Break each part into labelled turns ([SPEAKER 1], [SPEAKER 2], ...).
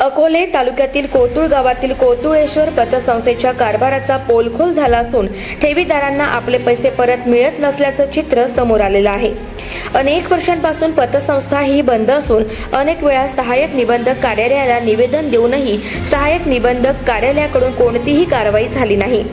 [SPEAKER 1] अकोले तालुक्यातील कोतुळ गावातील कोतुळेश्वर पतसंस्थेच्या कारभाराचा पोलखोल झाला असून ठेवीदारांना आपले पैसे परत मिळत नसल्याचं चित्र समोर आलेलं आहे. अनेक वर्षांपासून पतसंस्था ही बंद असून अनेक वेळा सहाय्यक निबंधक कार्यालयाला निवेदन देऊनही सहाय्यक निबंधक कार्यालयाकडून कोणतीही कारवाई झाली नाही.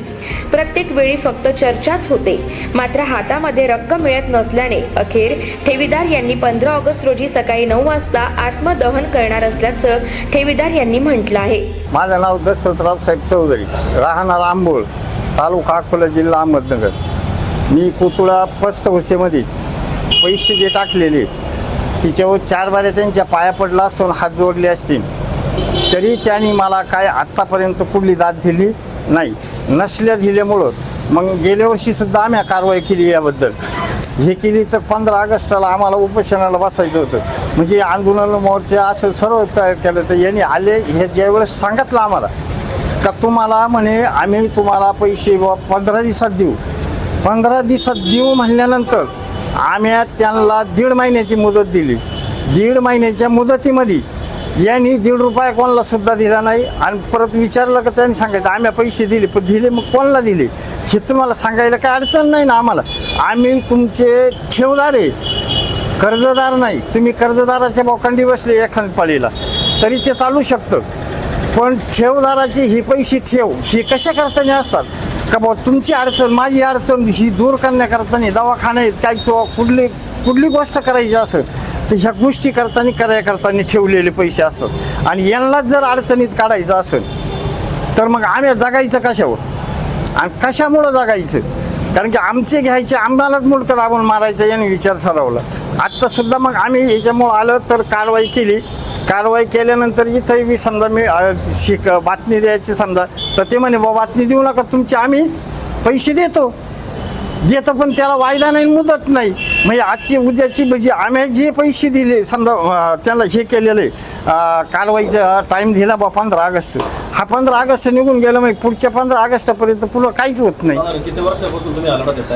[SPEAKER 1] प्रत्येक वेळी फक्त चर्चाच होते. मात्र हातामध्ये रक्कम मिळत नसल्याने अखेर ठेवीदार यांनी पंधरा ऑगस्ट रोजी सकाळी नऊ वाजता आत्मदहन करणार असल्याचं ठेवीदार यांनी म्हटलं आहे.
[SPEAKER 2] माझं नाव दशरथराव साहेब चौधरी. राहणार आंबोळ तालुका अकोला जिल्हा अहमदनगर. मी कोतुळा संस्थेमध्ये पैसे जे टाकलेले तिच्यावर चार बाऱ्या त्यांच्या पाया पडला असून हात जोडले असतील. तरी त्यांनी मला काय आत्तापर्यंत कुठली दाद दिली? नाही. नसल्या दिल्यामुळं. मग गेल्या वर्षीसुद्धा आम्ही कारवाई केली याबद्दल. हे केली तर पंधरा ऑगस्टला आम्हाला उपोषणाला बसायचं होतं. म्हणजे आंदोलन मोर्चा असं सर्व तयार केलं तर यांनी आले हे ज्यावेळेस सांगितलं आम्हाला का तुम्हाला म्हणे आम्ही तुम्हाला पैसे बुवा पंधरा दिवसात देऊ. पंधरा दिवसात देऊ म्हणल्यानंतर आम्ही त्यांना दीड महिन्याची मुदत दिली. दीड महिन्याच्या मुदतीमध्ये यांनी दीड रुपया कोणाला सुद्धा दिला नाही. आणि परत विचारलं का त्यांनी सांगायचं आम्ही पैसे दिले पण दिले मग कोणाला दिले? हे तुम्हाला सांगायला काय अडचण नाही ना आम्हाला. आम्ही तुमचे ठेवदार आहे. कर्जदार नाही. तुम्ही कर्जदाराच्या बोकांडी बसले एखाद पाळीला. तरी ते चालू शकतं. पण ठेवदाराची ही पैसे ठेव. ही कशा करताना असतात? का बुवा तुमची अडचण माझी अडचण ही दूर करण्याकरताना दवाखान्यात काय किंवा कुठली कुठली गोष्ट करायची असेल तर ह्या गोष्टी करताना कराया करताना ठेवलेले पैसे असतात. आणि यांनाच जर अडचणीत काढायचं असेल तर मग आम्ही जगायचं कशावर? आणि कशामुळं जगायचं? कारण की आमचे घ्यायचे आम्हालाच मुलक दाबून मारायचं याने विचार ठरवला. आत्तासुद्धा मग आम्ही याच्यामुळं आलं तर कारवाई केली. कारवाई केल्यानंतर इथंही मी समजा मी शिक बातमी द्यायची समजा. तर ते म्हणे बा बातमी देऊ नका तुमचे आम्ही पैसे देतो. देतो पण त्याला वायदा नाही मुदत नाही. म्हणजे आजची उद्याची म्हणजे आम्ही जे पैसे दिले समजा त्याला हे केलेले कारवाईचा टाईम दिला बा पंधरा ऑगस्ट. हा पंधरा ऑगस्ट निघून गेला म्हणजे पुढच्या पंधरा ऑगस्टपर्यंत पुढं काहीच होत नाही.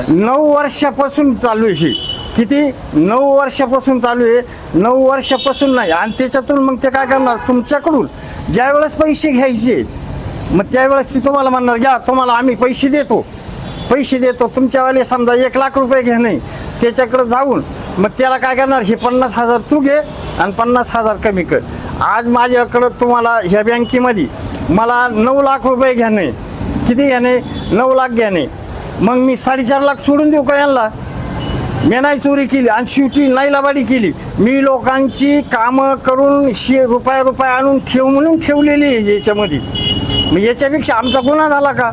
[SPEAKER 2] नऊ वर्षापासून चालू आहे ही. किती? नऊ वर्षापासून चालू आहे. नऊ वर्षापासून नाही. आणि त्याच्यातून मग ते काय करणार? तुमच्याकडून ज्या वेळेस पैसे घ्यायचे मग त्यावेळेस ती तुम्हाला म्हणणार घ्या तुम्हाला आम्ही पैसे देतो. पैसे देतो तुमच्यावाले समजा एक लाख रुपये घे नाही त्याच्याकडं जाऊन मग त्याला काय करणार? हे पन्नास हजार तू घे आणि पन्नास हजार कमी कर. आज माझ्याकडं तुम्हाला ह्या बँकेमध्ये मला नऊ लाख रुपये घ्याने किती घ्याने नऊ लाख घ्याने मग मी साडेचार लाख सोडून देऊ का यांना? मी नाही चोरी केली आणि शेवटी नाही केली. मी लोकांची कामं करून शे रुपया रुपया आणून ठेव म्हणून ठेवलेली आहे याच्यामध्ये. मग याच्यापेक्षा आमचा गुन्हा झाला का?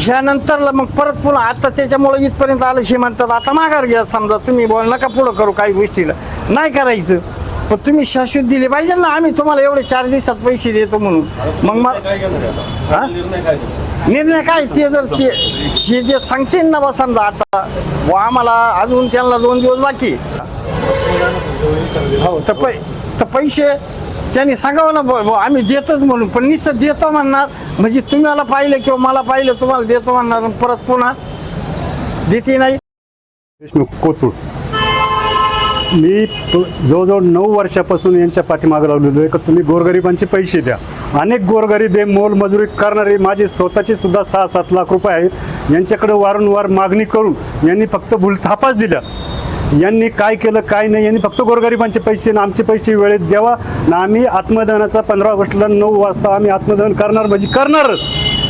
[SPEAKER 2] ह्यानंतरला मग परत पुन्हा आता त्याच्यामुळे इथपर्यंत आलं हे म्हणतात आता माघार घ्या समजा तुम्ही बोल नका पुढं करू काही गोष्टीला. नाही करायचं. पण तुम्ही शाश्वत दिले पाहिजे ना आम्ही तुम्हाला एवढे चार दिवसात पैसे देतो म्हणून. मग
[SPEAKER 3] तुमचा
[SPEAKER 2] निर्णय काय? ते जर ते हे जे सांगतील ना बा समजा आता व आम्हाला अजून त्यांना दोन दिवस बाकी. हो तर पै तर पैसे त्यांनी सांगावं ना बुवा, आम्ही देतोच म्हणून पण नुसतं देतो म्हणणार. म्हणजे तुम्हाला पाहिलं किंवा मला पाहिलं तुम्हाला देतो म्हणणार आणि परत पुन्हा देते नाही.
[SPEAKER 4] विष्णू कोथरूड. मी प- जवळजवळ नऊ वर्षापासून यांच्या पाठीमागे लावलेलो आहे का तुम्ही गोरगरिबांचे पैसे द्या. अनेक गोरगरीब हे मोलमजुरी करणारे माझे स्वतःचे सुद्धा सहा सात लाख रुपये आहेत. यांच्याकडे वारंवार मागणी करून यांनी फक्त भूलथापाच दिल्या. यांनी काय केलं काय नाही यांनी फक्त गोरगरिबांचे पैसे आणि आमचे पैसे वेळेत द्यावा ना आम्ही आत्मदहनाचा पंधरा ऑगस्टला नऊ वाजता आम्ही आत्मदहन करणार म्हणजे करणारच.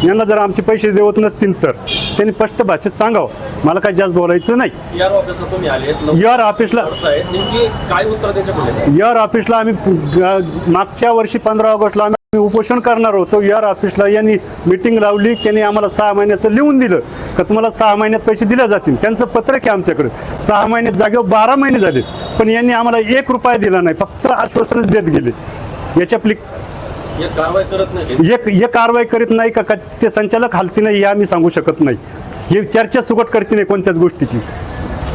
[SPEAKER 4] यांना जर आमचे पैसे देवत नसतील तर त्यांनी स्पष्ट भाषेत सांगावं. मला काय जास्त बोलायचं नाही.
[SPEAKER 3] यार ऑफिसला तुम्ही आले
[SPEAKER 4] यार ऑफिसला
[SPEAKER 3] नेमकी काय उत्तर
[SPEAKER 4] यार ऑफिसला आम्ही ग- मागच्या वर्षी पंधरा ऑगस्टला आम्ही उपोषण करणार होतो यार ऑफिसला यांनी मिटिंग लावली त्यांनी आम्हाला सहा महिन्याचं लिहून दिलं. का तुम्हाला सहा महिन्यात पैसे दिले जातील? त्यांचं पत्रक आहे आमच्याकडे? सहा महिन्यात जागेवर बारा महिने झाले पण यांनी आम्हाला एक रुपया दिला नाही फक्त आश्वासनच देत गेले. याच्या आपली
[SPEAKER 3] एक कारवाई करत नाही
[SPEAKER 4] एक हे कारवाई करीत नाही का? का ते संचालक हालती नाही हे आम्ही सांगू शकत नाही. हे चर्चा सुकट करते नाही कोणत्याच गोष्टीची.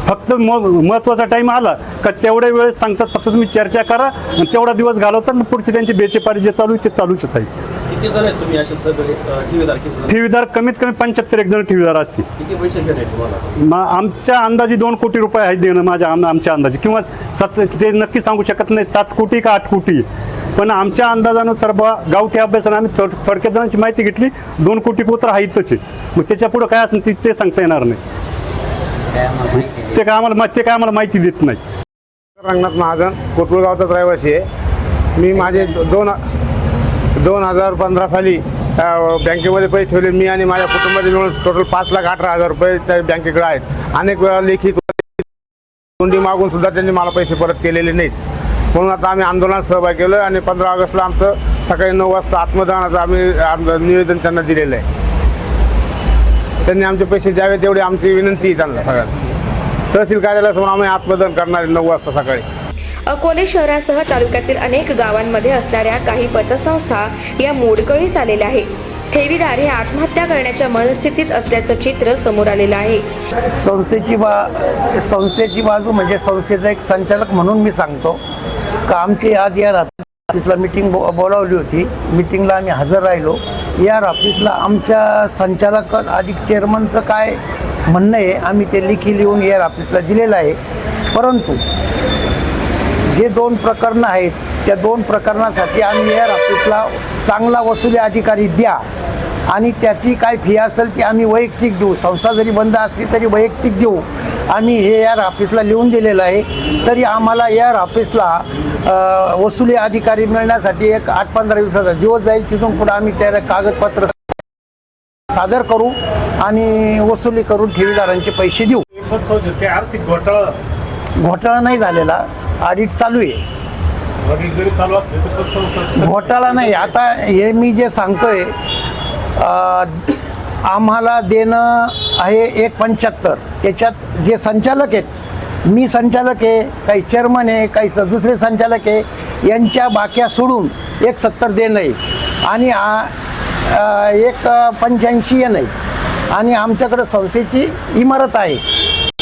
[SPEAKER 4] फक्त म महत्त्वाचा टाईम आला का तेवढ्या वेळेस सांगतात फक्त तुम्ही चर्चा करा आणि तेवढा दिवस घालवतात पुढचे त्यांचे बेचेपाडी जे चालू आहे ते चालूच आहे
[SPEAKER 3] किती जण आहेत तुम्ही असे सगळे अं, ठेवीदार किती जण?
[SPEAKER 4] ठेवीदार कमीत कमी पंच्याहत्तर एक जण ठेवीदार असतील.
[SPEAKER 3] किती पैसे घेणे तुम्हाला?
[SPEAKER 4] मा आमच्या अंदाजे दोन कोटी रुपये आहेत देणं माझ्या आम- आमच्या अंदाजे. किंवा सात ते नक्की सांगू शकत नाही सात कोटी का आठ कोटी. पण आमच्या अंदाजानुसार बा गावठी अभ्यासाने आम्ही थोड थोडक्यात जणांची माहिती घेतली दोन कोटी पुत्र हायच आहे. मग त्याच्या पुढं काय असेल ते- ते सांगता येणार नाही. ते काय आम्हाला ते काय आम्हाला माहिती देत नाही.
[SPEAKER 5] रंगनाथ महाजन कोथरूडगावचाच रहिवासी आहे. मी माझे दोन दोन हजार पंधरा साली बँकेमध्ये पैसे ठेवले. मी आणि माझ्या कुटुंबाचे मिळून टोटल पाच लाख अठरा हजार रुपये त्या बँकेकडे आहेत. अनेक वेळा लेखी तोंडी मागून सुद्धा त्यांनी मला पैसे परत केलेले नाहीत. म्हणून आता आम्ही आंदोलनात सहभाग केलो आणि पंधरा ऑगस्टला आमचं सकाळी नऊ वाजता आत्मदानाचं आम्ही आमचं निवेदन त्यांना दिलेलं आहे. त्यांनी आमचे पैसे द्यावेत एवढी आमची विनंती आहे त्यांना सगळ्यांना. तहसील कार्यालयासमोर आम्ही आत्मदान करणार आहे नऊ वाजता सकाळी.
[SPEAKER 1] अकोले शहरासह तालुक्यातील अनेक गावांमध्ये असणाऱ्या काही पतसंस्था या मोडकळीस आलेल्या आहे ठेवीदार हे आत्महत्या करण्याच्या मनस्थितीत असल्याचं चित्र समोर आलेलं आहे.
[SPEAKER 6] संस्थेची बा संस्थेची बाजू म्हणजे संस्थेचा एक संचालक म्हणून मी सांगतो. का आमची आज या ऑफिसला मिटिंग बो बोलावली होती. मिटिंगला आम्ही हजर राहिलो. या ऑफिसला आमच्या संचालक अधिक चेअरमनचं काय म्हणणं आहे आम्ही ते लिखी लिहून या ऑफिसला दिलेलं आहे. परंतु जे दोन प्रकरणं आहेत त्या दोन प्रकरणासाठी आम्ही एअर ऑफिसला चांगला वसुली अधिकारी द्या आणि त्याची काय फी असेल ती आम्ही वैयक्तिक देऊ. संस्था जरी बंद असली तरी वैयक्तिक देऊ. आम्ही हे एअर ऑफिसला लिहून दिलेलं आहे. तरी आम्हाला एअर ऑफिसला वसुली अधिकारी मिळण्यासाठी एक आठ पंधरा दिवसाचा दिवस जाईल. तिथून पुढे आम्ही त्याला कागदपत्र सादर करू आणि वसुली करून ठेवीदारांचे पैसे देऊ.
[SPEAKER 4] आर्थिक घोटाळा.
[SPEAKER 6] घोटाळा नाही झालेला. ऑडिट चालू आहे. घोटाळा नाही. आता हे मी जे सांगतोय आम्हाला देणं आहे एक पंच्याहत्तर. त्याच्यात जे संचालक आहेत मी संचालक आहे काही चेअरमन आहे काही स- दुसरे संचालक आहे यांच्या बाक्या सोडून एक सत्तर देणं आहे आणि आ- एक पंच्याऐंशी येणं आहे आणि आमच्याकडं संस्थेची इमारत आहे.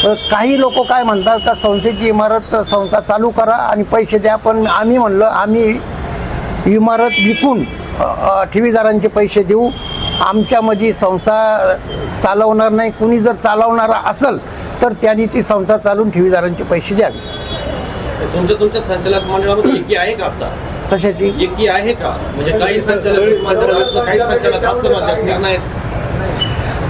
[SPEAKER 6] तर काही लोक काय म्हणतात का संस्थेची इमारत संस्था चालू करा आणि पैसे द्या पण आम्ही म्हणलं आम्ही इमारत विकून ठेवीदारांचे पैसे देऊ. आमच्यामध्ये संस्था चालवणार नाही. कुणी जर चालवणारा असेल तर त्यांनी ती संस्था चालून ठेवीदारांचे पैसे द्यावे.
[SPEAKER 3] तुमच्या तुमच्या संचालक मंडळामध्ये एकी आहे का आता?
[SPEAKER 6] कशाची?
[SPEAKER 3] एकी आहे का? म्हणजे काही संचालक काही संचालक असं म्हणतात निर्णय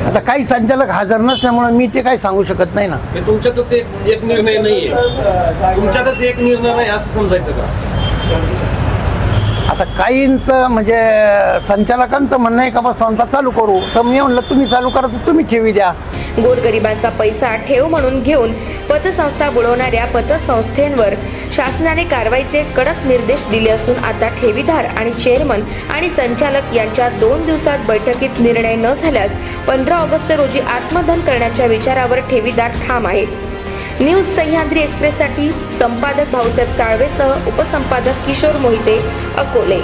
[SPEAKER 6] आता काही संचालक हजर नसल्यामुळे मी ते काही सांगू शकत नाही ना.
[SPEAKER 3] तुमच्यातच एक एक निर्णय नाहीये. तुमच्यातच एक निर्णय नाही असं समजायचं का?
[SPEAKER 6] आता काहींचं म्हणजे संचालकांचं म्हणणं आहे का बा संस्था चालू करू. तर मी म्हणलं तुम्ही चालू करा तर तुम्ही ठेवी द्या.
[SPEAKER 1] गोरगरिबांचा पैसा ठेव म्हणून घेऊन पतसंस्था बुडवणाऱ्या पतसंस्थेंवर शासनाने कारवाईचे कडक निर्देश दिले असून आता ठेवीदार आणि चेअरमन आणि संचालक यांच्या दोन दिवसात बैठकीत निर्णय न झाल्यास पंधरा ऑगस्ट रोजी आत्मदहन करण्याच्या विचारावर ठेवीदार ठाम आहे. न्यूज सह्याद्री एक्सप्रेससाठी संपादक भाऊसाहेब साळवेसह उपसंपादक किशोर मोहिते अकोले.